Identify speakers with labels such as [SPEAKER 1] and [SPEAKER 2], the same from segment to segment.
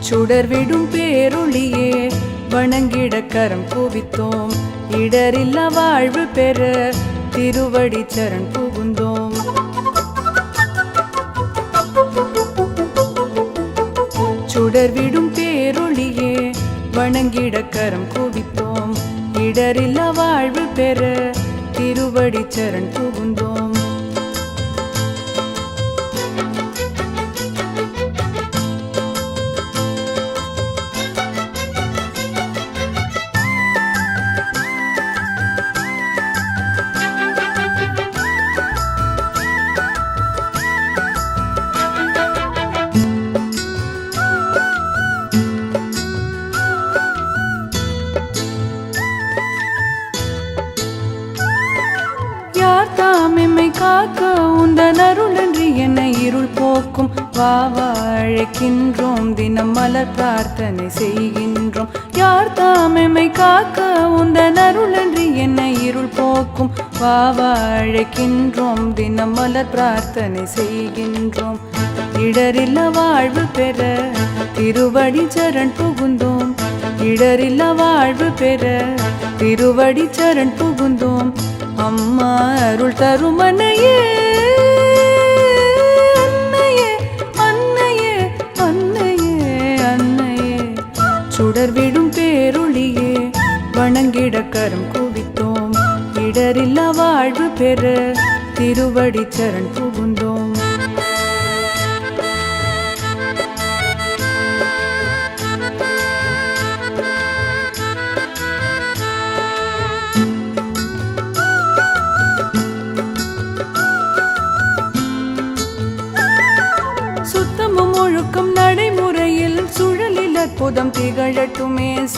[SPEAKER 1] சுடர்விடும் பேருளியே வணங்கிட கரம் குவித்தோம். இடரில்லா வாழ்வு பெற திருவடி சரண் புகுந்தோம். சுடர்விடும் பேரொளியே வணங்கிட கரம் குவித்தோம். இடரில்லா வாழ்வு பெற திருவடி சரண் புகுந்தோம். காக்க உந்தன் அருளன்றி என்னை இருள் போக்கும். வாவா அழைக்கின்றோம். தினம் மலர் பிரார்த்தனை செய்கின்றோம். யார் தாம் காக்க உந்தன் அருளன்றி என்னை இருள் போக்கும். வாவா அழைக்கின்றோம். தினம் மலர் பிரார்த்தனை செய்கின்றோம். இடரில்லா வாழ்வு பெற திருவடி சரண் புகுந்தோம். இடரில்லா வாழ்வு பெற திருவடி சரண் புகுந்தோம். அம்மா அருள் தருமனையே அன்னையே அன்னையே அன்னையே அன்னையே. சுடர் விடும் பேருளியே வணங்கிட கரம் குவித்தோம். இடரில்லா வாழ்வு பெற திருவடி சரண் புகுந்தோம்.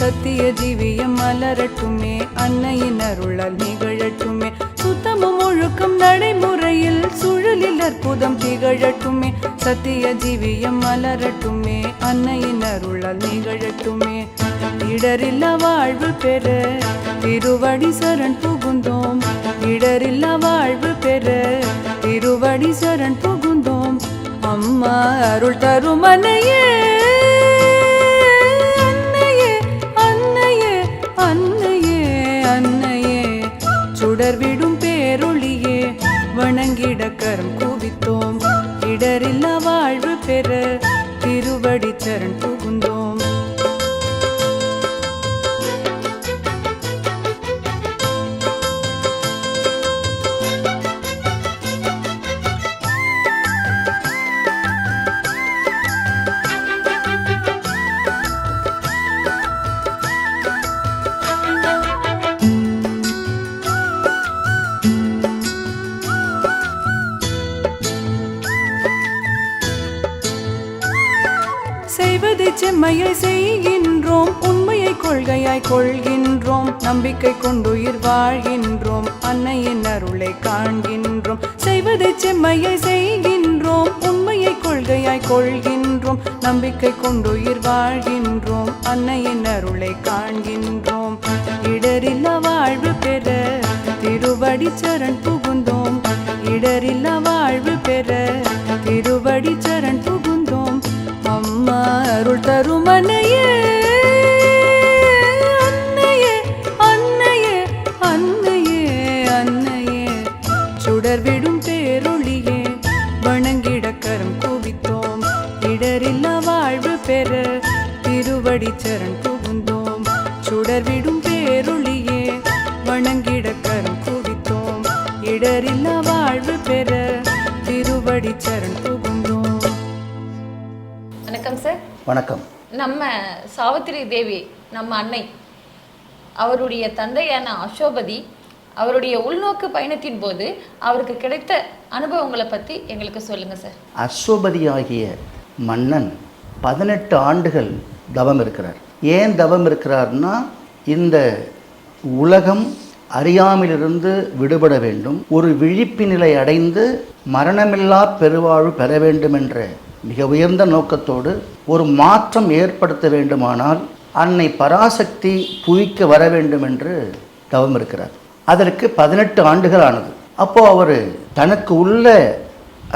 [SPEAKER 1] சத்திய ஜீவியம் மலரட்டுமே அன்னையின் அருளால் நிகழட்டுமே. சுத்தமும் ஒழுக்கம் நடைமுறையில் சுழலில் அற்புதம் திகழட்டுமே. சத்திய ஜீவியம் மலரட்டுமே அன்னையின் அருளால் நிகழட்டுமே. இடரில்லா வாழ்வு பெற திருவடி சரண் புகுந்தோம். இடரில்லா வாழ்வு பெற திருவடி சரண் புகுந்தோம். அம்மா அருள் தரும் அன்னையே. வணங்கிட கரம் குவித்தோம். இடரில்லா வாழ்வு பெற திருவடி சரண் புகுந்தோம். நம்பிக்கை கொண்டுயிர் வாழ்கின்றோம். அன்னையின் அருளை காண்கின்றோம். செய்வதை செம்மையை செய்கின்றோம். உண்மையை கொள்கையாய் கொள்கின்றோம். நம்பிக்கை கொண்டுயிர் வாழ்கின்றோம். அன்னையின் அருளை காண்கின்றோம். இடரில்லா வாழ்வு பெற திருவடி சரண் புகுந்தோம். இடரில்லா வாழ்வு பெற திருவடி சரண் புகுந்தோம். அம்மா அருள் தரும் அன்னையே. திருவடி சரண் புகுந்தோம் சுடர்விடும் பேரொளியே வணங்கிட கரம் குவித்தோம். இடரில்லா வாழ்வு பெற திருவடி சரண் புகுந்தோம்.
[SPEAKER 2] வணக்கம் சார்
[SPEAKER 3] வணக்கம்.
[SPEAKER 2] நம்ம சாவித்திரி தேவி நம்ம அன்னை அவருடைய தந்தையான அசோபதி அவருடைய உள்நோக்கு பயணத்தின் போது அவருக்கு கிடைத்த அனுபவங்களை பற்றி எங்களுக்கு சொல்லுங்க சார்
[SPEAKER 3] அஸ்வபதியாகிய மன்னன் பதினெட்டு ஆண்டுகள் தவம் இருக்கிறார். ஏன் தவம் இருக்கிறார்னா இந்த உலகம் அறியாமையிலிருந்து விடுபட வேண்டும். ஒரு விழிப்பு நிலை அடைந்து மரணமில்லா பெருவாழ்வு பெற வேண்டும் என்ற மிக உயர்ந்த நோக்கத்தோடு ஒரு மாற்றம் ஏற்படுத்த வேண்டுமானால் அன்னை பராசக்தி புவிக்க வர வேண்டும் என்று தவம் இருக்கிறார். அதற்கு பதினெட்டு ஆண்டுகள் ஆனது. அப்போ அவர் தனக்கு உள்ள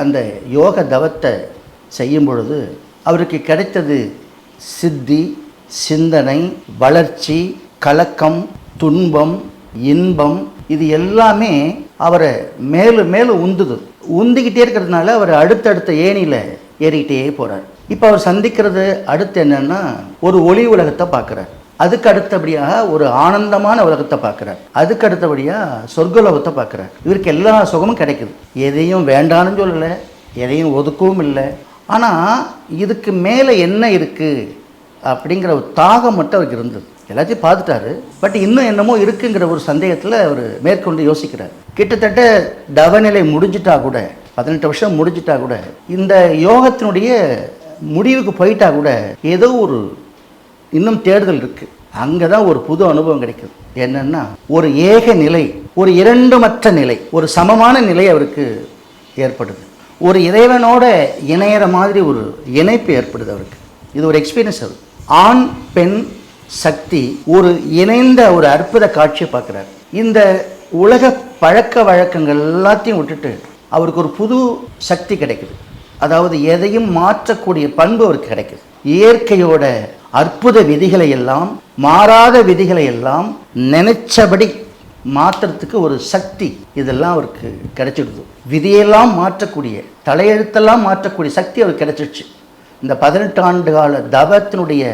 [SPEAKER 3] அந்த யோக தவத்தை செய்யும் பொழுது அவருக்கு கிடைத்தது சித்தி சிந்தனை வளர்ச்சி கலக்கம் துன்பம் இன்பம் இது எல்லாமே அவரை மேலும் மேலும் உந்துது. உந்திக்கிட்டே இருக்கிறதுனால அவர் அடுத்தடுத்த ஏணியில் ஏறிக்கிட்டே போகிறார் இப்போ அவர் சந்திக்கிறது அடுத்து என்னன்னா ஒரு ஒளி உலகத்தை பார்க்குறார். அதுக்கு அடுத்தபடியாக ஒரு ஆனந்தமான உலகத்தை பார்க்குறார். அதுக்கு அடுத்தபடியாக சொர்க்கலோகத்தை பார்க்குறார். இவருக்கு எல்லா சுகமும் கிடைக்குது. எதையும் வேண்டான்னு சொல்லலை எதையும் ஒதுக்கவும் இல்லை. ஆனால் இதுக்கு மேலே என்ன இருக்குது அப்படிங்கிற ஒரு தாகம் மட்டும் அவருக்கு இருந்தது. எல்லாத்தையும் பார்த்துட்டாரு. பட் இன்னும் என்னமோ இருக்குங்கிற ஒரு சந்தேகத்தில் அவர் மேற்கொண்டு யோசிக்கிறார். கிட்டத்தட்ட தவநிலை முடிஞ்சிட்டா கூட பதினெட்டு வருஷம் முடிஞ்சிட்டா கூட இந்த யோகத்தினுடைய முடிவுக்கு போயிட்டா கூட ஏதோ ஒரு இன்னும் தேடுதல் இருக்குது அங்கே தான் ஒரு புது அனுபவம் கிடைக்குது. என்னன்னா ஒரு ஏக நிலை ஒரு இரண்டுமற்ற நிலை ஒரு சமமான நிலை அவருக்கு ஏற்படுது. ஒரு இறைவனோட இணையிற மாதிரி ஒரு இணைப்பு ஏற்படுது அவருக்கு. இது ஒரு எக்ஸ்பீரியன்ஸ் அது. ஆண் பெண் சக்தி ஒரு இணைந்த ஒரு அற்புத காட்சியை பார்க்குறாரு. இந்த உலக பழக்க வழக்கங்கள் எல்லாத்தையும் விட்டுட்டு அவருக்கு ஒரு புது சக்தி கிடைக்குது. அதாவது எதையும் மாற்றக்கூடிய பண்பு அவருக்கு கிடைக்குது. இயற்கையோட அற்புத விதிகளை எல்லாம் மாறாத விதிகளை எல்லாம் நினைச்சபடி மாற்றுறதுக்கு ஒரு சக்தி இதெல்லாம் அவருக்கு கிடைச்சிடுது. விதியெல்லாம் மாற்றக்கூடிய தலையெழுத்தெல்லாம் மாற்றக்கூடிய சக்தி அவருக்கு கிடைச்சிடுச்சு இந்த பதினெட்டு ஆண்டு கால தவத்தினுடைய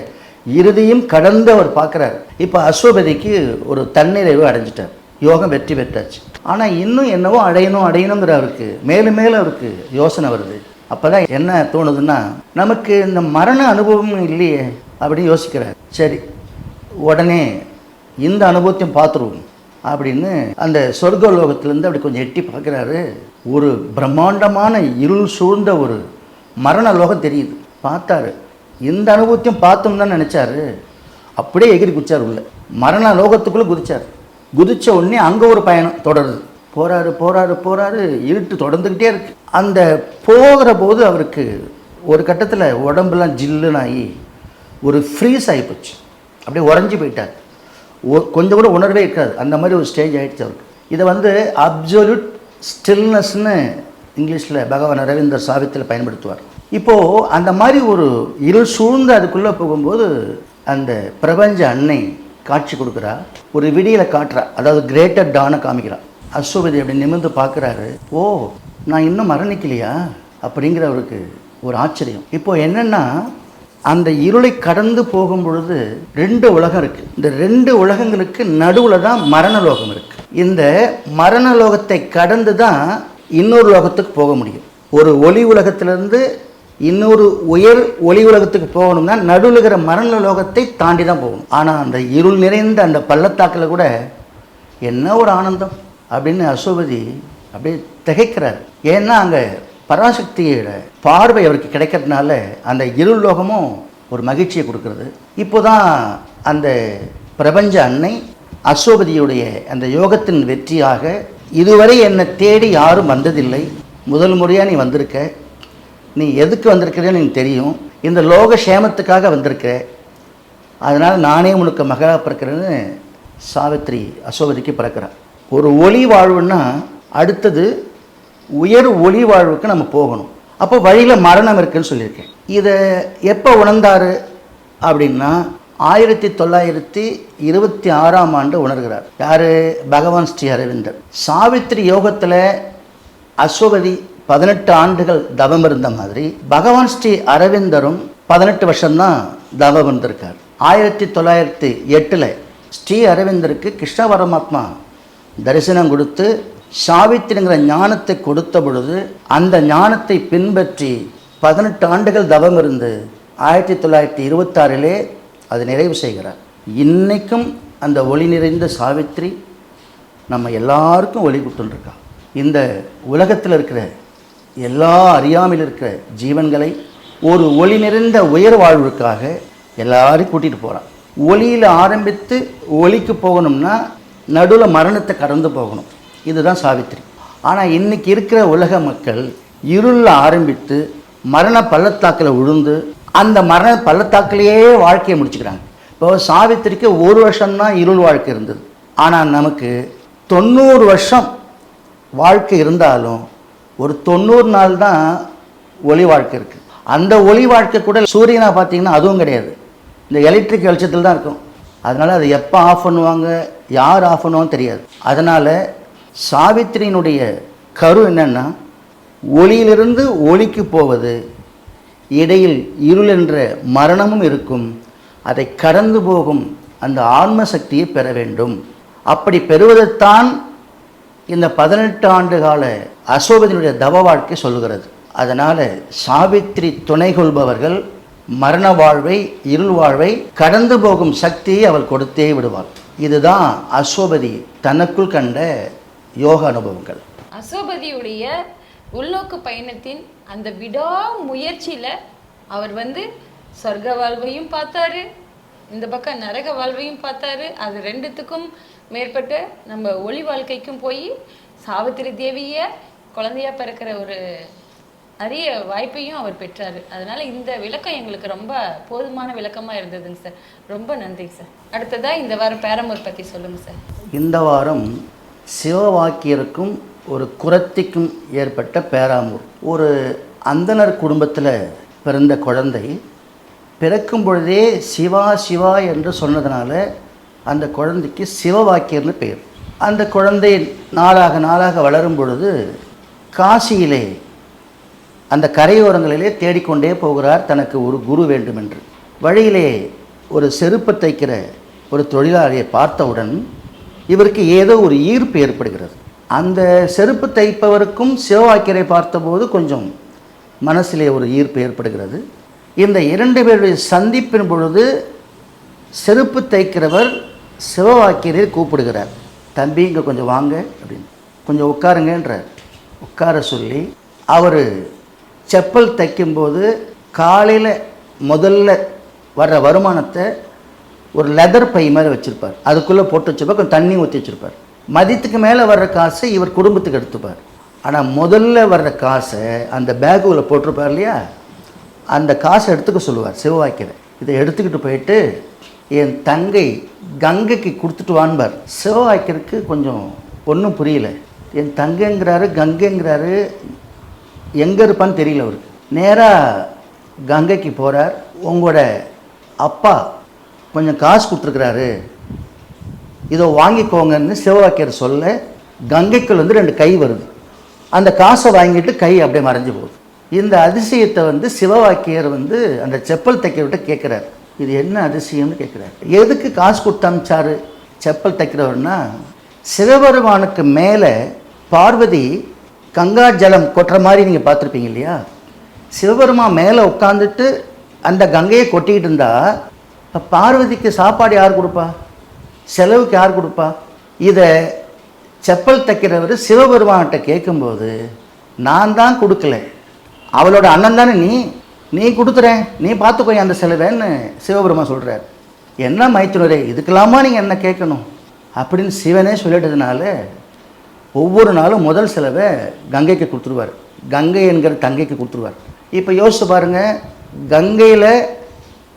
[SPEAKER 3] இறுதியும் கடந்து அவர் பார்க்குறாரு. இப்போ அஸ்வபதிக்கு ஒரு தன்னிறைவு அடைஞ்சிட்டார். யோகம் வெற்றி பெற்றாச்சு. ஆனால் இன்னும் என்னவோ அடையணும் அடையணுங்கிற அவருக்கு மேலும் மேலும் அவருக்கு யோசனை வருது. அப்போ தான் என்ன தோணுதுன்னா நமக்கு இந்த மரண அனுபவம் இல்லையே அப்படின்னு யோசிக்கிறார். சரி உடனே இந்த அனுபவத்தையும் பார்த்துருவோம். அப்படின்னு அந்த சொர்க்க லோகத்திலேருந்து அப்படி கொஞ்சம் எட்டி பார்க்குறாரு. ஒரு பிரம்மாண்டமான இருள் சூழ்ந்த ஒரு மரண லோகம் தெரியுது. பார்த்தாரு. இந்த அனுபவத்தையும் பார்த்தோம் தான் நினச்சாரு. அப்படியே எகிரி குதிச்சார் உள்ள. மரண லோகத்துக்குள்ளே குதிச்சார். குதிச்ச உடனே அங்கே ஒரு பயணம் தொடருது. போறாரு போறாரு போறாரு. இருட்டு தொடர்ந்துக்கிட்டே இருக்கு. அந்த போகிற போது அவருக்கு ஒரு கட்டத்தில் உடம்புலாம் ஜில்லுன்னு ஆகி ஒரு ஃப்ரீஸ் ஆகி போச்சு. அப்படியே உறைஞ்சி போயிட்டார். கொஞ்சம் கூட உணர்வே இருக்காது. அந்த மாதிரி ஒரு ஸ்டேஜ் ஆகிடுச்சு அவருக்கு. இதை வந்து அப்சொல்யூட் ஸ்டில்னஸ்னு இங்கிலீஷில் பகவான் ரவீந்தர் சாவித்தில் பயன்படுத்துவார். இப்போது அந்த மாதிரி ஒரு இருள் சூழ்ந்து அதுக்குள்ளே போகும்போது அந்த பிரபஞ்ச அன்னை காட்சி கொடுக்குறா. ஒரு விடியில் காட்டுறா. அதாவது கிரேட்டர் டானை காமிக்கிறா அஸ்வபதி அப்படி நிமிர்ந்து பார்க்குறாரு. ஓ நான் இன்னும் மரணிக்கலையா? அப்படிங்கிற அவருக்கு ஒரு ஆச்சரியம். இப்போ என்னென்னா அந்த இருளை கடந்து போகும் பொழுது ரெண்டு உலகம் இருக்கு. இந்த ரெண்டு உலகங்களுக்கு நடுவில் தான் மரண லோகம் இருக்கு. இந்த மரண லோகத்தை கடந்து தான் இன்னொரு லோகத்துக்கு போக முடியும். ஒரு ஒளி உலகத்திலிருந்து இன்னொரு உயர் ஒளி உலகத்துக்கு போகணும்னா நடுவில் இருக்கிற மரண லோகத்தை தாண்டி தான் போகணும். ஆனால் அந்த இருள் நிறைந்த அந்த பள்ளத்தாக்கில் கூட என்ன ஒரு ஆனந்தம் அப்படின்னு அசோபதி அப்படியே திகைக்கிறார். ஏன்னா அங்கே பராசக்தியோட பார்வை அவருக்கு கிடைக்கிறதுனால அந்த இருள் லோகமும் ஒரு மகிழ்ச்சியை கொடுக்கிறது. இப்போதான் அந்த பிரபஞ்ச அன்னை அசோபதியுடைய அந்த யோகத்தின் வெற்றியாக இதுவரை என்னை தேடி யாரும் வந்ததில்லை. முதல் முறையாக நீ வந்திருக்க. நீ எதுக்கு வந்திருக்கிறேன்னு எனக்கு தெரியும். இந்த லோக சேமத்துக்காக வந்திருக்க. அதனால் நானே உனக்கு மகளா பிறக்கிறேன்னு சாவித்திரி அசோகதிக்கு பிறக்கிறார் ஒரு ஒளி வாழ்வுன்னா அடுத்தது உயர் ஒளி வாழ்வுக்கு நம்ம போகணும். அப்போ வழியில் மரணம் இருக்குன்னு சொல்லியிருக்கேன். இதை எப்போ உணர்ந்தார்? அப்படின்னா ஆயிரத்தி தொள்ளாயிரத்தி இருபத்தி ஆறாம் ஆண்டு உணர்கிறார். யார்? பகவான் ஸ்ரீ அரவிந்தர். சாவித்ரி யோகத்தில் அஸ்வபதி பதினெட்டு ஆண்டுகள் தவம் இருந்த மாதிரி பகவான் ஸ்ரீ அரவிந்தரும் பதினெட்டு வருஷம்தான் தவம் இருந்திருக்கார். ஆயிரத்தி தொள்ளாயிரத்தி எட்டில் ஸ்ரீ அரவிந்தருக்கு கிருஷ்ண பரமாத்மா தரிசனம் கொடுத்து சாவித்திரிங்கிற ஞானத்தை கொடுத்த பொழுது அந்த ஞானத்தை பின்பற்றி பதினெட்டு ஆண்டுகள் தவம் இருந்து ஆயிரத்தி தொள்ளாயிரத்தி இருபத்தாறிலே அது நிறைவு செய்கிறார். இன்றைக்கும் அந்த ஒளி நிறைந்த சாவித்திரி நம்ம எல்லாருக்கும் ஒளி கொடுத்துருக்கா. இந்த உலகத்தில் இருக்கிற எல்லா அறியாமையில் இருக்கிற ஜீவன்களை ஒரு ஒளி நிறைந்த உயர் வாழ்வுக்காக எல்லாரையும் கூட்டிகிட்டு போகிறான் ஒளியில் ஆரம்பித்து ஒளிக்கு போகணும்னா நடுவில் மரணத்தை கடந்து போகணும். இதுதான் சாவித்திரி. ஆனால் இன்றைக்கி இருக்கிற உலக மக்கள் இருளில் ஆரம்பித்து மரண பள்ளத்தாக்கில் விழுந்து அந்த மரண பள்ளத்தாக்கிலேயே வாழ்க்கையை முடிச்சுக்கிறாங்க. இப்போ சாவித்திரிக்கு ஒரு வருஷம்தான் இருள் வாழ்க்கை இருந்தது. ஆனால் நமக்கு தொண்ணூறு வருஷம் வாழ்க்கை இருந்தாலும் ஒரு தொண்ணூறு நாள் தான் ஒளி வாழ்க்கை இருக்குது அந்த ஒளி வாழ்க்கை கூட சூரியனாக பார்த்தீங்கன்னா அதுவும் கிடையாது. இந்த எலக்ட்ரிக் வெளிச்சத்தில் தான் இருக்கும். அதனால் அதை எப்போ ஆஃப் பண்ணுவாங்க யார் ஆஃப் பண்ணுவாங்க தெரியாது. அதனால் சாவித்திரியினுடைய கரு என்னன்னா ஒளியிலிருந்து ஒளிக்கு போவது இடையில் இருள் என்ற மரணமும் இருக்கும் அதை கடந்து போகும் அந்த ஆன்ம சக்தியை பெற வேண்டும். அப்படி பெறுவதைத்தான் இந்த பதினெட்டு ஆண்டு கால அசோபதியினுடைய தவ வாழ்க்கை சொல்கிறது அதனால் சாவித்திரி துணை கொள்பவர்கள் மரண வாழ்வை இருள் வாழ்வை கடந்து போகும் சக்தியை அவள் கொடுத்தே விடுவாள். இதுதான் அசோபதி தனக்குள் கண்ட யோக அனுபவங்கள்.
[SPEAKER 2] அசோபதியுடைய உள்நோக்கு பயணத்தின் அந்த விடா முயற்சியில அவர் வந்து சொர்க்க வாழ்வையும் பார்த்தாரு இந்த பக்கம் நரக வாழ்வையும் பார்த்தாரு. அது ரெண்டுத்துக்கும் மேற்பட்ட நம்ம ஒளி வாழ்க்கைக்கும் போய் சாவித்திரி தேவிய குழந்தையா பிறக்கிற ஒரு அரிய வாய்ப்பையும் அவர் பெற்றாரு. அதனால இந்த விளக்கம் எங்களுக்கு ரொம்ப போதுமான விளக்கமா இருந்ததுங்க சார். ரொம்ப நன்றிங்க சார். அடுத்ததா இந்த வாரம் பேரமூர் பத்தி சொல்லுங்க சார்.
[SPEAKER 3] இந்த வாரம் சிவவாக்கியருக்கும் ஒரு குரத்திக்கும் ஏற்பட்ட பேராமூர் ஒரு அந்தணர் குடும்பத்தில் பிறந்த குழந்தை பிறக்கும் பொழுதே சிவா சிவா என்று சொன்னதுனால அந்த குழந்தைக்கு சிவவாக்கியர்னு பெயர். அந்த குழந்தை நாளாக நாளாக வளரும் பொழுது காசியிலே அந்த கரையோரங்களிலே தேடிக்கொண்டே போகிறார் தனக்கு ஒரு குரு வேண்டும் என்று வழியிலே ஒரு செருப்பு தைக்கிற ஒரு தொழிலாளியை பார்த்தவுடன் இவருக்கு ஏதோ ஒரு ஈர்ப்பு ஏற்படுகிறது. அந்த செருப்பு தைப்பவருக்கும் சிவவாக்கியரை பார்த்தபோது கொஞ்சம் மனசிலே ஒரு ஈர்ப்பு ஏற்படுகிறது. இந்த இரண்டு பேருடைய சந்திப்பின் பொழுது செருப்பு தைக்கிறவர் சிவவாக்கியரை கூப்பிடுகிறார். தம்பி இங்கே கொஞ்சம் வாங்க அப்படின்னு. கொஞ்சம் உட்காருங்கன்றார். உட்கார சொல்லி அவர் செப்பல் தைக்கும்போது காலையில் முதல்ல வர்ற வருமானத்தை ஒரு லெதர் பை மாதிரி வச்சுருப்பார். அதுக்குள்ளே போட்டு வச்சுருப்பார். கொஞ்சம் தண்ணி ஊற்றி வச்சுருப்பார். மதியத்துக்கு மேலே வர்ற காசை இவர் குடும்பத்துக்கு எடுத்துப்பார். ஆனால் முதல்ல வர்ற காசை அந்த பேக்குள்ள போட்டிருப்பார் இல்லையா? அந்த காசை எடுத்துக்க சொல்லுவார் சிவவாக்கியரை இதை எடுத்துக்கிட்டு போயிட்டு என் தங்கை கங்கைக்கு கொடுத்துட்டு வான்பார். சிவவாக்கியருக்கு கொஞ்சம் ஒன்றும் புரியல. என் தங்கைங்கிறாரு கங்கைங்கிறாரு எங்கே இருப்பான்னு தெரியல அவருக்கு. நேராக கங்கைக்கு போகிறார் உங்களோட அப்பா கொஞ்சம் காசு கொடுத்துருக்குறாரு. இதோ வாங்கிக்கோங்கன்னு சிவவாக்கியர் சொல்ல கங்கைக்குள் வந்து ரெண்டு கை வருது. அந்த காசை வாங்கிட்டு கை அப்படியே மறைஞ்சு போகுது. இந்த அதிசயத்தை வந்து சிவவாக்கியர் வந்து அந்த செப்பல் தைக்கிறவர்கிட்ட கேட்குறாரு. இது என்ன அதிசயம்னு கேட்குறாரு. எதுக்கு காசு கொடுத்து அமிச்சாரு செப்பல் தைக்கிறவர்னா சிவபெருமானுக்கு மேலே பார்வதி கங்கா ஜலம் கொட்டுற மாதிரி நீங்கள் பார்த்துருப்பீங்க இல்லையா? சிவபெருமான் மேலே உட்காந்துட்டு அந்த கங்கையை கொட்டிக்கிட்டு இருந்தால் இப்போ பார்வதிக்கு சாப்பாடு யார் கொடுப்பா? செலவுக்கு யார் கொடுப்பா? இதை செப்பல் தைக்கிறவர் சிவபெருமான்கிட்ட கேட்கும்போது நான் தான் கொடுக்கல. அவளோட அண்ணன் தானே நீ? நீ கொடுத்துறேன். நீ பார்த்துக்கோய் அந்த செலவைன்னு சிவபெருமான் சொல்கிறார் என்ன மைத்துனரே இதுக்கெல்லாமா நீங்கள் என்ன கேட்கணும்? அப்படின்னு சிவனே சொல்லிட்டதுனால ஒவ்வொரு நாளும் முதல் செலவை கங்கைக்கு கொடுத்துருவார். கங்கை என்கிற தங்கைக்கு கொடுத்துருவார். இப்போ யோசிச்சு பாருங்கள் கங்கையில்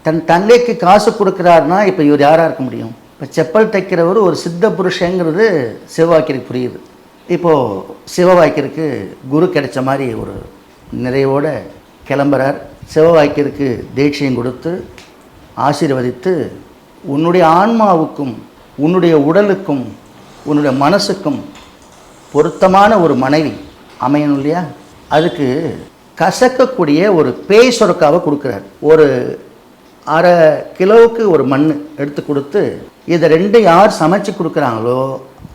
[SPEAKER 3] தன் தங்கைக்கு காசு கொடுக்குறாருன்னா இப்போ இவர் யாராக இருக்க முடியும்? இப்போ செப்பல் தைக்கிறவர் ஒரு சித்த புருஷங்கிறது சிவவாக்கியருக்கு புரியுது. இப்போது சிவவாக்கியருக்கு குரு கிடைச்ச மாதிரி ஒரு நிறைவோட கிளம்புறார். சிவவாக்கியருக்கு தீட்சையும் கொடுத்து ஆசீர்வதித்து உன்னுடைய ஆன்மாவுக்கும் உன்னுடைய உடலுக்கும் உன்னுடைய மனசுக்கும் பொருத்தமான ஒரு மனைவி அமையணும் இல்லையா? அதுக்கு கசக்கக்கூடிய ஒரு பேய் சொரக்காவை கொடுக்குறார். ஒரு அரை கிலோவுக்கு ஒரு மண் எடுத்து கொடுத்து இதை ரெண்டு யார் சமைச்சு கொடுக்குறாங்களோ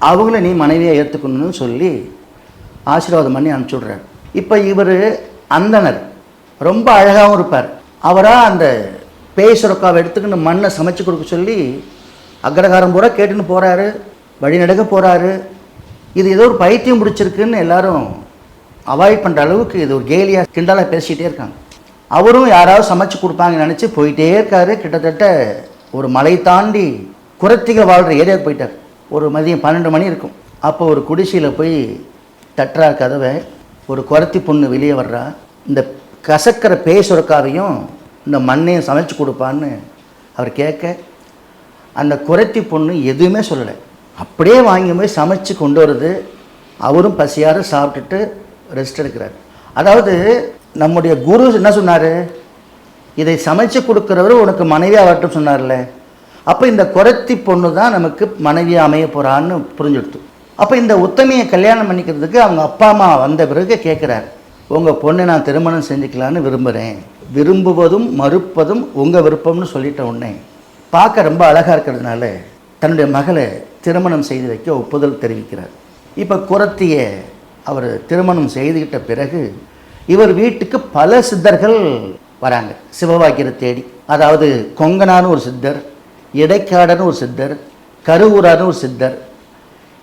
[SPEAKER 3] அவங்கள நீ மனைவியை ஏற்றுக்கணும்னு சொல்லி ஆசீர்வாதம் பண்ணி அனுப்பிச்சி இப்போ இவர் அந்தனர் ரொம்ப அழகாகவும் இருப்பார். அவராக அந்த பேய் சுரக்காவை எடுத்துக்கின்னு மண்ணை சமைச்சு கொடுக்க சொல்லி அக்ரகாரம் பூரா கேட்டுன்னு போகிறாரு வழிநடக்க போகிறாரு இது ஏதோ ஒரு பைத்தியம் பிடிச்சிருக்குன்னு எல்லாரும் அவாய்ட் பண்ணுற அளவுக்கு இது ஒரு கேலியாக கிண்டலாக பேசிக்கிட்டே இருக்காங்க. அவரும் யாராவது சமைச்சு கொடுப்பாங்கன்னு நினச்சி போயிட்டே இருக்காரு. கிட்டத்தட்ட ஒரு மலை தாண்டி குரத்திகள் வாழ்கிற ஏரியாவுக்கு போயிட்டார். ஒரு மதியம் பன்னெண்டு மணி இருக்கும். அப்போ ஒரு குடிசையில் போய் தட்டுறார் கதவை. ஒரு குரத்தி பொண்ணு வெளியே வர்றா. இந்த கசக்கிற பேய் சுரக்காவையும் இந்த மண்ணையும் சமைச்சு கொடுப்பான்னு அவர் கேட்க அந்த குரத்தி பொண்ணு எதுவுமே சொல்லலை. அப்படியே வாங்கி போய் சமைச்சு கொண்டு வருது. அவரும் பசியார சாப்பிட்டுட்டு ரெஸ்ட் எடுக்கிறார். அதாவது நம்முடைய குரு என்ன சொன்னார்? இதை சமைச்சு கொடுக்குறவர் உனக்கு மனைவியாக வரட்டும் சொன்னார்ல. அப்போ இந்த குரத்தி பொண்ணு தான் நமக்கு மனைவியாக அமைய போகிறான்னு புரிஞ்சுடுத்து. அப்போ இந்த உத்தமையை கல்யாணம் பண்ணிக்கிறதுக்கு அவங்க அப்பா அம்மா வந்த பிறகு கேட்குறார் உங்கள் பொண்ணை நான் திருமணம் செஞ்சுக்கலான்னு விரும்புகிறேன் விரும்புவதும் மறுப்பதும் உங்கள் விருப்பம்னு சொல்லிட்ட உடனே பார்க்க ரொம்ப அழகாக இருக்கிறதுனால தன்னுடைய மகளை திருமணம் செய்து வைக்க ஒப்புதல் தெரிவிக்கிறார். இப்போ குரத்தியை அவர் திருமணம் செய்துக்கிட்ட பிறகு இவர் வீட்டுக்கு பல சித்தர்கள் வராங்க. சிவவாக்கியரை தேடி. அதாவது கொங்கனான்னு ஒரு சித்தர் இடைக்காடன்னு ஒரு சித்தர் கருவூரான்னு ஒரு சித்தர்.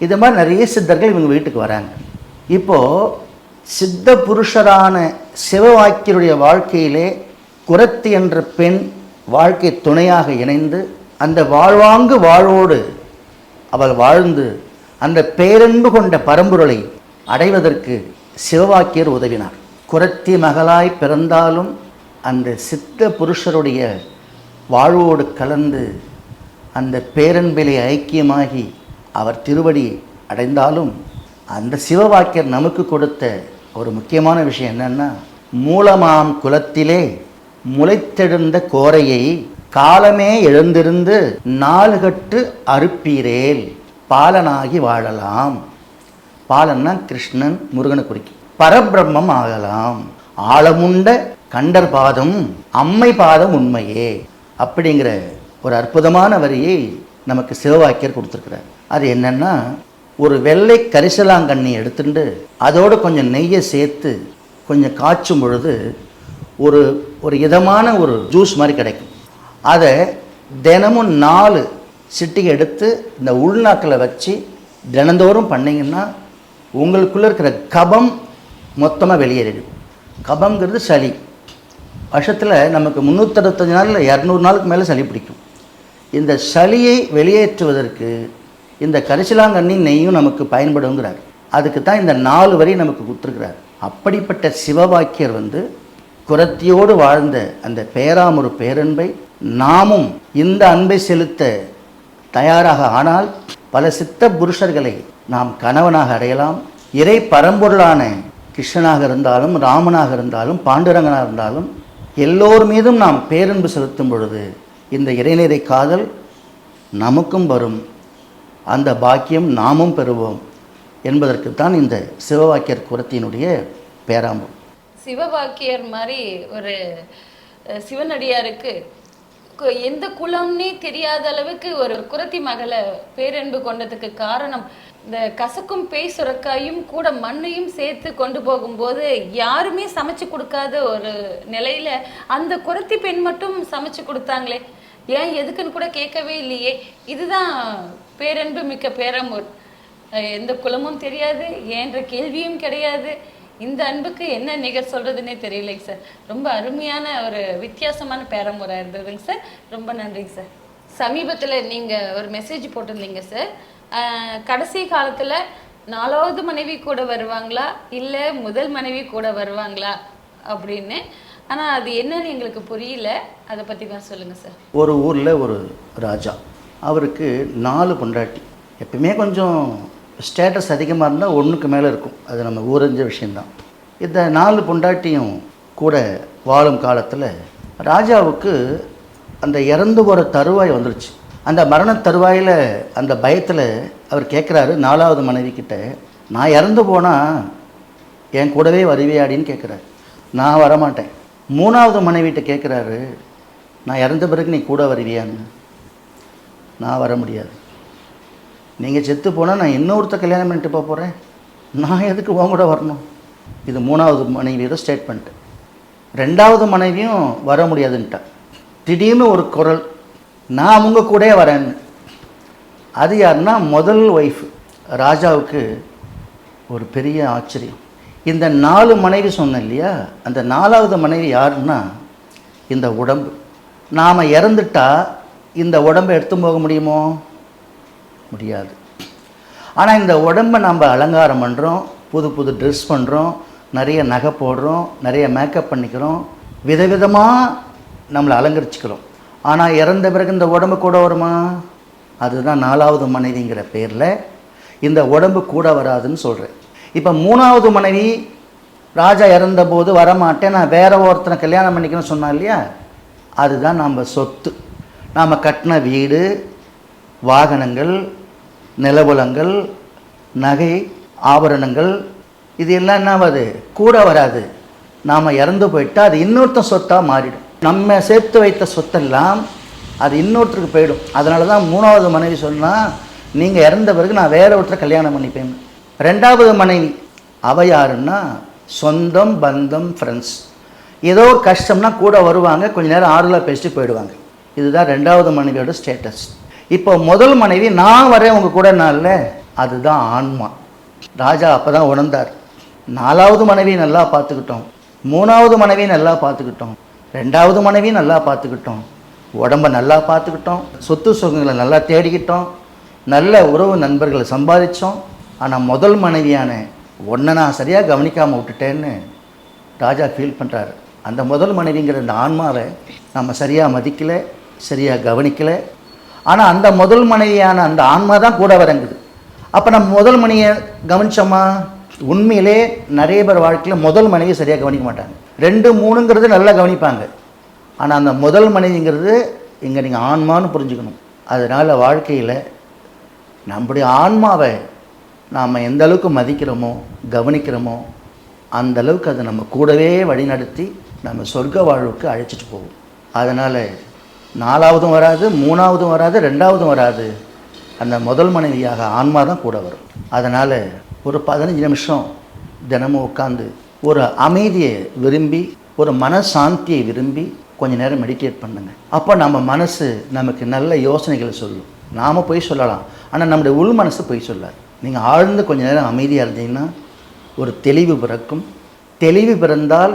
[SPEAKER 3] இது மாதிரி நிறைய சித்தர்கள் இவங்க வீட்டுக்கு வராங்க. இப்போது சித்த புருஷரான சிவவாக்கியருடைய வாழ்க்கையிலே குரத்தி என்ற பெண் வாழ்க்கை துணையாக இணைந்து அந்த வாழ்வாங்கு வாழ்வோடு அவள் வாழ்ந்து அந்த பேரன்பு கொண்ட பரம்பொருளை அடைவதற்கு சிவவாக்கியர் உதவினார். குரத்தி மகளாய் பிறந்தாலும் அந்த சித்த புருஷருடைய வாழ்வோடு கலந்து அந்த பேரன்பிலே ஐக்கியமாகி அவர் திருவடி அடைந்தாலும் அந்த சிவவாக்கியர் நமக்கு கொடுத்த ஒரு முக்கியமான விஷயம் என்னன்னா மூலமாம் குலத்திலே முளைத்தெழுந்த கோரையை காலமே எழுந்திருந்து நாலுகட்டு அறுப்பீரேல். பாலனாகி வாழலாம். பாலன்னா கிருஷ்ணன் முருகனை குறிக்கும். பரபிரம்மம் ஆகலாம். ஆழமுண்ட கண்டர் பாதம் அம்மை பாதம் உண்மையே. அப்படிங்கிற ஒரு அற்புதமான வரியை நமக்கு சிவவாக்கியர் கொடுத்துருக்கிறார். அது என்னென்னா ஒரு வெள்ளை கரிசலாங்கண்ணி எடுத்துட்டு அதோடு கொஞ்சம் நெய்யை சேர்த்து கொஞ்சம் காய்ச்சும் பொழுது ஒரு ஒரு இதமான ஒரு ஜூஸ் மாதிரி கிடைக்கும். அதை தினமும் நாலு சிட்டிகை எடுத்து இந்த உள்நாக்கில் வச்சு தினந்தோறும் பண்ணிங்கன்னா உங்களுக்குள்ளே இருக்கிற கபம் மொத்தமாக வெளியேறிடும் கபங்கிறது சளி. வருஷத்தில் நமக்கு முந்நூற்றறுபத்தஞ்சு நாளில் இரநூறு நாளுக்கு மேலே சளி பிடிக்கும். இந்த சளியை வெளியேற்றுவதற்கு இந்த கரிசலாங்கண்ணி நெய்யும் நமக்கு பயன்படுங்கிறார். அதுக்கு தான் இந்த நாலு வரி நமக்கு கொடுத்துருக்கிறார். அப்படிப்பட்ட சிவவாக்கியர் வந்து குரத்தியோடு வாழ்ந்த அந்த பேராமொரு பேரன்பை நாமும் இந்த அன்பை செலுத்த தயாராக ஆனால் பல சித்த புருஷர்களை நாம் கணவனாக அடையலாம். இறை பரம்பொருளான கிருஷ்ணனாக இருந்தாலும் ராமனாக இருந்தாலும் பாண்டுரங்கனாக இருந்தாலும் எல்லோர் மீதும் நாம் பேரன்பு செலுத்தும் பொழுது இந்த இறைநிறை காதல் நமக்கும் வரும். அந்த பாக்கியம் நாமும் பெறுவோம் என்பதற்குத்தான் இந்த சிவவாக்கியர் குரத்தினுடைய பேராம்பு.
[SPEAKER 2] சிவவாக்கியர் மாதிரி ஒரு சிவனடியாருக்கு எந்த குலம்னே தெரியாத அளவுக்கு ஒரு குரத்தி மகளை பேரன்பு கொண்டதுக்கு காரணம் இந்த கசக்கும் பேய் சுரக்காயும் கூட மண்ணையும் சேர்த்து கொண்டு போகும்போது யாருமே சமைச்சு கொடுக்காத ஒரு நிலையில அந்த குரத்தி பெண் மட்டும் சமைச்சு கொடுத்தாங்களே. ஏன் எதுக்குன்னு கூட கேட்கவே இல்லையே. இதுதான் பேரன்பு மிக்க பேரம்பூர் எந்த குலமும் தெரியாது ஏன்ற கேள்வியும் கிடையாது. இந்த அன்புக்கு என்ன நிகர் சொல்றதுன்னே தெரியலைங்க சார். ரொம்ப அருமையான ஒரு வித்தியாசமான பேரமுறை இருந்ததுங்க சார். ரொம்ப நன்றிங்க சார். சமீபத்தில் நீங்கள் ஒரு மெசேஜ் போட்டிருந்தீங்க சார். கடைசி காலத்தில் நாலாவது மனைவி கூட வருவாங்களா? இல்லை முதல் மனைவி கூட வருவாங்களா? அப்படின்னு. ஆனால் அது என்னன்னு எங்களுக்கு புரியல. அதை பற்றி கொஞ்சம் சொல்லுங்கள் சார்.
[SPEAKER 3] ஒரு ஊரில் ஒரு ராஜா. அவருக்கு நாலு பொண்டாட்டி. எப்பயுமே கொஞ்சம் ஸ்டேட்டஸ் அதிகமாக இருந்தால் ஒன்றுக்கு மேலே இருக்கும். அது நம்ம ஊரஞ்ச விஷயந்தான் இந்த நாலு பொண்டாட்டியும் கூட வாழும் காலத்தில் ராஜாவுக்கு அந்த இறந்து போகிற தருவாய் வந்துருச்சு. அந்த மரண தருவாயில் அந்த பயத்தில் அவர் கேட்குறாரு நாலாவது மனைவி கிட்ட நான் இறந்து போனால் என் கூடவே வருவியாடின்னு கேட்குறாரு நான் வரமாட்டேன். மூணாவது மனைவிட்ட கேட்குறாரு நான் இறந்த பிறகு நீ கூட வருவியான்னு. நான் வர முடியாது. நீங்கள் செத்து போனால் நான் இன்னொருத்த கல்யாணம் பண்ணிட்டு போக போகிறேன் நான் எதுக்கு உன் கூட வரணும்? இது மூணாவது மனைவியோட ஸ்டேட்மெண்ட் ரெண்டாவது மனைவியும் வர முடியாதுன்ட்டா. திடீர்னு ஒரு குரல் நான் அவங்க கூடயே வரேன்னு. அது யாருன்னா முதல் ஒய்ஃப் ராஜாவுக்கு ஒரு பெரிய ஆச்சரியம். இந்த நாலு மனைவி சொன்னேன் இல்லையா? அந்த நாலாவது மனைவி யாருன்னா இந்த உடம்பு. நாம் இறந்துட்டா இந்த உடம்பை எடுத்து போக முடியுமோ? முடியாது. ஆனால் இந்த உடம்பை நம்ம அலங்காரம் பண்ணுறோம் புது புது ட்ரெஸ் பண்ணுறோம் நிறைய நகை போடுறோம் நிறைய மேக்கப் பண்ணிக்கிறோம் விதவிதமாக நம்மளை அலங்கரிச்சுக்கிறோம். ஆனால் இறந்த பிறகு இந்த உடம்பு கூட வருமா? அதுதான் நாலாவது மனைவிங்கிற பேரில் இந்த உடம்பு கூட வராதுன்னு சொல்கிறேன் இப்போ மூணாவது மனைவி ராஜா இறந்தபோது வரமாட்டேன் நான் வேற ஒருத்தனை கல்யாணம் பண்ணிக்கணும்னு சொன்னா இல்லையா? அதுதான் நம்ம சொத்து. நாம் கட்டின வீடு வாகனங்கள் நிலவலங்கள் நகை ஆபரணங்கள் இது எல்லாம் என்ன ஆகாது? கூட வராது. நாம் இறந்து போயிட்டால் அது இன்னொருத்தன் சொத்தாக மாறிடும். நம்ம சேர்த்து வைத்த சொத்தெல்லாம் அது இன்னொருத்தருக்கு போயிடும். அதனால தான் மூணாவது மனைவி சொன்னால் நீங்கள் இறந்த பிறகு நான் வேற ஒருத்தரை கல்யாணம் பண்ணிப்பேன். ரெண்டாவது மனைவி அவ யாருன்னா சொந்தம் பந்தம் ஃப்ரெண்ட்ஸ் ஏதோ ஒரு கஷ்டம்னா கூட வருவாங்க கொஞ்ச நேரம் ஆறுதலாக பேசிட்டு போயிடுவாங்க. இதுதான் ரெண்டாவது மனைவியோட ஸ்டேட்டஸ் இப்போ முதல் மனைவி நான் வரேன் உங்கள் கூட நாளில் அதுதான் ஆன்மா. ராஜா அப்போ தான் உணர்ந்தார். நாலாவது மனைவி நல்லா பார்த்துக்கிட்டோம். மூணாவது மனைவி நல்லா பார்த்துக்கிட்டோம். ரெண்டாவது மனைவி நல்லா பார்த்துக்கிட்டோம். உடம்ப நல்லா பார்த்துக்கிட்டோம். சொத்து சுகங்களை நல்லா தேடிக்கிட்டோம். நல்ல உறவு நண்பர்களை சம்பாதிச்சோம். ஆனால் முதல் மனைவியான ஒன்றை நான் சரியாக கவனிக்காமல் விட்டுட்டேன்னு ராஜா ஃபீல் பண்ணுறாரு அந்த முதல் மனைவிங்கிற அந்த ஆன்மாவை நம்ம சரியாக மதிக்கலை சரியாக கவனிக்கலை ஆனால் அந்த முதல் மனைவியான அந்த ஆன்மா தான் கூட வரங்குது. அப்போ நம்ம முதல் மனையை கவனிச்சோமா? உண்மையிலே நிறைய பேர் வாழ்க்கையில் முதல் மனைவி சரியாக கவனிக்க மாட்டாங்க. ரெண்டு மூணுங்கிறது நல்லா கவனிப்பாங்க. ஆனால் அந்த முதல் மனைவிங்கிறது இங்கே நீங்கள் ஆன்மான்னு புரிஞ்சுக்கணும். அதனால் வாழ்க்கையில் நம்முடைய ஆன்மாவை நாம் எந்த அளவுக்கு மதிக்கிறோமோ கவனிக்கிறோமோ அந்த அளவுக்கு அதை நம்ம கூடவே வழிநடத்தி நம்ம சொர்க்க வாழ்வுக்கு அழைச்சிட்டு போகும் அதனால் நாலாவதும் வராது மூணாவதும் வராது ரெண்டாவதும் வராது. அந்த முதல் மனைவியாக ஆன்மா தான் கூட வரும். அதனால் ஒரு பதினஞ்சு நிமிஷம் தினமும் உட்காந்து ஒரு அமைதியை விரும்பி ஒரு மனசாந்தியை விரும்பி கொஞ்ச நேரம் மெடிடேட் பண்ணுங்கள் அப்போ நம்ம மனசு நமக்கு நல்ல யோசனைகளை சொல்லும். நாம் போய் சொல்லலாம். ஆனால் நம்முடைய உள் மனசு போய் சொல்லாது. நீங்கள் ஆழ்ந்து கொஞ்ச நேரம் அமைதியாக இருந்தீங்கன்னா ஒரு தெளிவு பிறக்கும். தெளிவு பிறந்தால்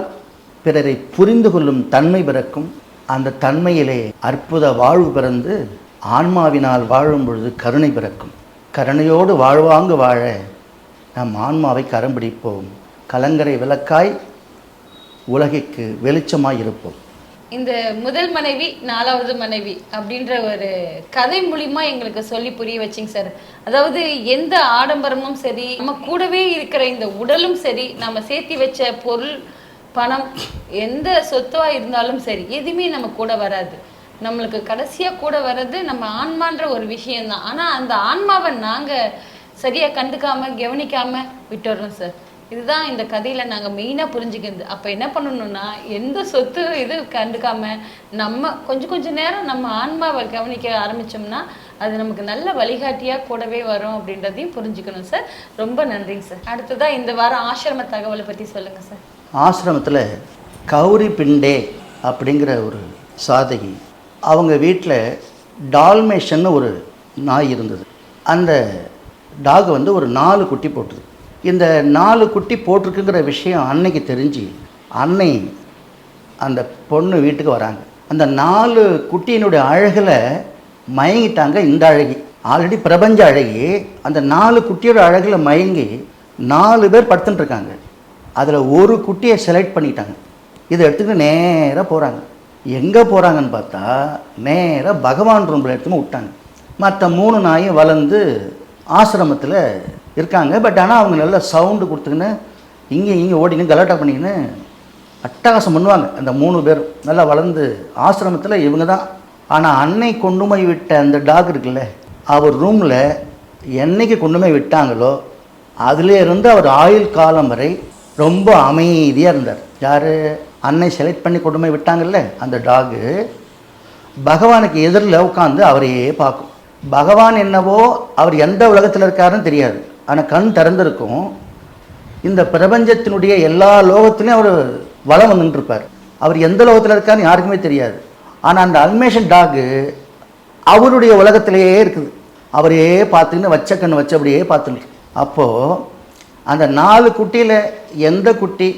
[SPEAKER 3] பிறரை புரிந்து கொள்ளும் தன்மை பிறக்கும். அந்த தன்மையிலே அற்புத வாழ்வு பிறந்து ஆன்மாவினால் வாழும் பொழுது கருணை பிறக்கும். கருணையோடு வாழ்வாங்கு வாழ நம் ஆன்மாவை கரம் பிடிப்போம். கலங்கரை விளக்காய் உலகிற்கு வெளிச்சமாய் இருப்போம்.
[SPEAKER 2] இந்த முதல் மனைவி நாலாவது மனைவி அப்படின்ற ஒரு கதை மூலியமா எங்களுக்கு சொல்லி புரிய வச்சிங்க சார். அதாவது எந்த ஆடம்பரமும் சரி நம்ம கூடவே இருக்கிற இந்த உடலும் சரி நம்ம சேர்த்தி வச்ச பொருள் பணம் எந்த சொத்தாக இருந்தாலும் சரி எதுவுமே நம்ம கூட வராது. நம்மளுக்கு கடைசியாக கூட வர்றது நம்ம ஆன்மான்ற ஒரு விஷயம்தான். ஆனால் அந்த ஆன்மாவை நாங்கள் சரியாக கண்டுக்காமல் கவனிக்காமல் விட்டுறோம் சார். இதுதான் இந்த கதையில் நாங்கள் மெயினாக புரிஞ்சுக்கிறது. அப்போ என்ன பண்ணணும்னா எந்த சொத்து இது கண்டுக்காமல் நம்ம கொஞ்சம் கொஞ்ச நேரம் நம்ம ஆன்மாவை கவனிக்க ஆரம்பித்தோம்னா அது நமக்கு நல்ல வழிகாட்டியாக கூடவே வரும் அப்படின்றதையும் புரிஞ்சுக்கணும் சார். ரொம்ப நன்றிங்க சார். அடுத்ததாக இந்த வாரம் ஆசிரம தகவலை பற்றி சொல்லுங்கள் சார்.
[SPEAKER 3] ஆசிரமத்தில் கௌரி பிண்டே அப்படிங்கிற ஒரு சாதகி. அவங்க வீட்டில் டால்மேஷன்னு ஒரு நாய் இருந்தது. அந்த டாக் வந்து ஒரு நாலு குட்டி போட்டுது. இந்த நாலு குட்டி போட்டிருக்குங்கிற விஷயம் அன்னைக்கு தெரிஞ்சு அன்னை அந்த பொண்ணு வீட்டுக்கு வராங்க. அந்த நாலு குட்டியினுடைய அழகில் மயங்கிட்டாங்க இந்த அழகி. ஆல்ரெடி பிரபஞ்ச அழகி. அந்த நாலு குட்டியோட அழகில் மயங்கி நாலு பேர் படுத்துட்டுருக்காங்க அதில் ஒரு குட்டியை செலக்ட் பண்ணிட்டாங்க. இதை எடுத்துக்கிட்டு நேராக போகிறாங்க எங்கே போகிறாங்கன்னு பார்த்தா நேராக பகவான் ரூமில் எடுத்துன்னு விட்டாங்க. மற்ற மூணு நாயும் வளர்ந்து ஆசிரமத்தில் இருக்காங்க. பட் ஆனால் அவங்க நல்ல சவுண்டு கொடுத்துக்கின்னு இங்கே இங்கே ஓடினு கலாட்டா பண்ணிக்கின்னு அட்டகாசம் பண்ணுவாங்க. அந்த மூணு பேரும் நல்லா வளர்ந்து ஆசிரமத்தில் இவங்க தான். ஆனால் அன்னை கொண்டு போய் விட்ட அந்த டாக் இருக்குல்ல அவர் ரூமில் என்றைக்கு கொண்டு போய் விட்டாங்களோ அதிலே இருந்து அவர் ஆயுள் காலம் வரை ரொம்ப அமைதியாக இருந்தார். யார்? அன்னை செலக்ட் பண்ணி கொண்டு போய் விட்டாங்கல்ல அந்த டாகு பகவானுக்கு எதிரில் உட்காந்து அவரையே பார்க்கும். பகவான் என்னவோ அவர் எந்த உலகத்தில் இருக்காருன்னு தெரியாது. ஆனால் கண் திறந்திருக்கும். இந்த பிரபஞ்சத்தினுடைய எல்லா லோகத்துலேயும் அவர் வளம் வந்துட்டு இருப்பார் அவர் எந்த லோகத்தில் இருக்காருன்னு யாருக்குமே தெரியாது. ஆனால் அந்த அல்மேஷன் டாகு அவருடைய உலகத்திலேயே இருக்குது. அவரையே பார்த்துக்கின்னு வச்ச கண் வச்சபடியே பார்த்துட்டு அப்போது அந்த நாலு குட்டியில் எந்த குட்டி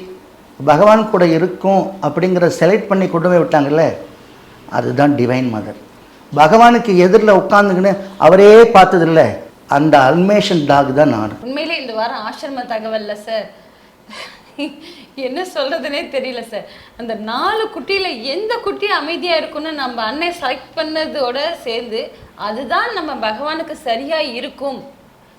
[SPEAKER 3] பகவான் கூட இருக்கும் அப்படிங்கிற செலக்ட் பண்ணி கொண்டு போய் விட்டாங்கல்ல அதுதான் டிவைன் மதர் பகவானுக்கு எதிரில் உட்காந்துக்கின்னு அவரே பார்த்ததில்ல அந்த அல்மேஷன் டாக் தான் நான்
[SPEAKER 2] உண்மையிலே இந்த வாரம் ஆசிரம தகவல்ல சார் என்ன சொல்றதுனே தெரியல சார் அந்த நாலு குட்டியில எந்த குட்டி அமைதியா இருக்கும்னு நம்ம அன்னை செலக்ட் பண்ணதோட சேர்ந்து அதுதான் நம்ம பகவானுக்கு சரியா இருக்கும்.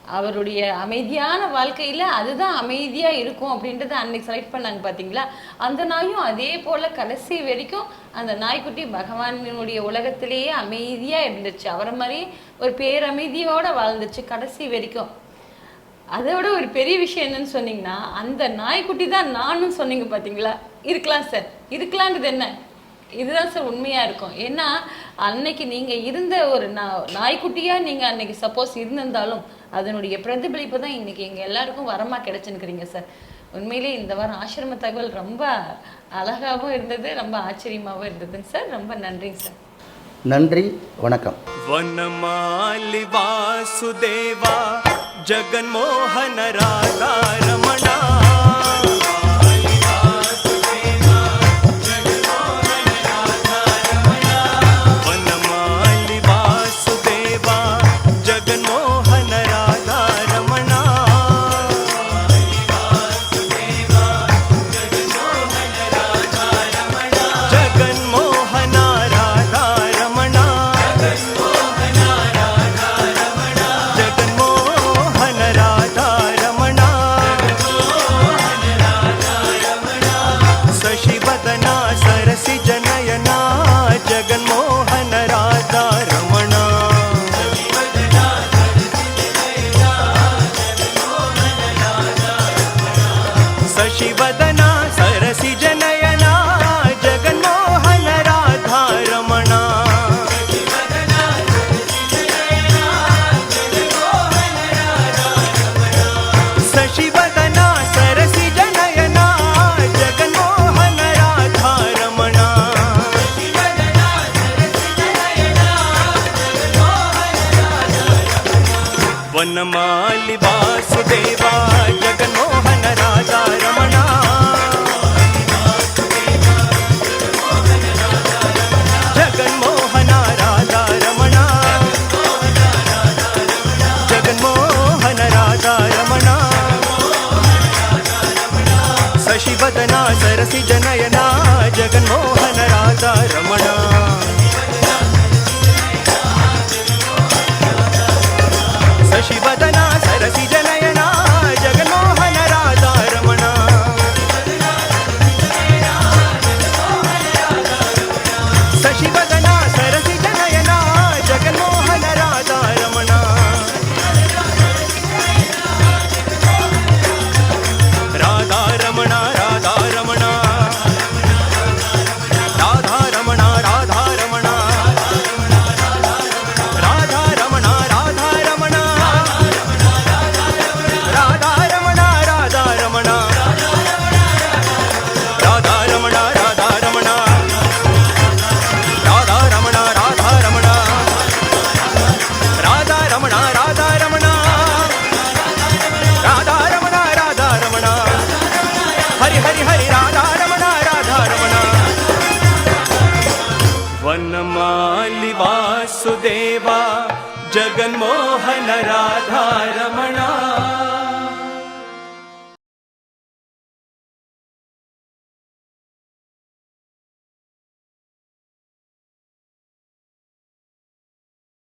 [SPEAKER 2] அவருடைய அமைதியான வாழ்க்கையில அதுதான் அமைதியா இருக்கும் அப்படின்றத அன்னைக்கு செலக்ட் பண்ணாங்க பாத்தீங்களா? அந்த நாயும் அதே போல கடைசி வரைக்கும் அந்த நாய்க்குட்டி பகவானினுடைய உலகத்திலேயே அமைதியா இருந்துச்சு. அவரை மாதிரி ஒரு பேரமைதியோட வாழ்ந்துச்சு கடைசி வரைக்கும். அதை விட ஒரு பெரிய விஷயம் என்னன்னு சொன்னீங்கன்னா அந்த நாய்க்குட்டி தான் நானும் சொன்னீங்க பாத்தீங்களா? இருக்கலாம் சார் இருக்கலான்றது என்ன? இதுதான் சார் உண்மையா இருக்கும். ஏன்னா அன்னைக்கு நீங்க இருந்த ஒரு நாய்க்குட்டியா நீங்க அன்னைக்கு சப்போஸ் இருந்திருந்தாலும் அதனுடைய பிரதிபலிப்பு தான் இன்னைக்கு எங்க எல்லாருக்கும் வரமா கிடைச்சுன்னுக்கிறீங்க சார் உண்மையிலேயே இந்த வாரம் ஆசிரம தகவல் ரொம்ப அழகாகவும் இருந்தது ரொம்ப ஆச்சரியமாகவும் இருந்ததுங்க சார் ரொம்ப நன்றிங்க சார்
[SPEAKER 3] நன்றி வணக்கம்.
[SPEAKER 4] வனமாலி வாசுதேவா ஜெகன்மோகன ராதாரம వనమాలి వాసుదేవా జగన్మోహన రాజా రమణ. జగన్మోహన రాజా రమణ. జగన్మోహన రాజా రమణ. శశివదనా సరసి జనయనా జగన్మోహన రాజా రమణ.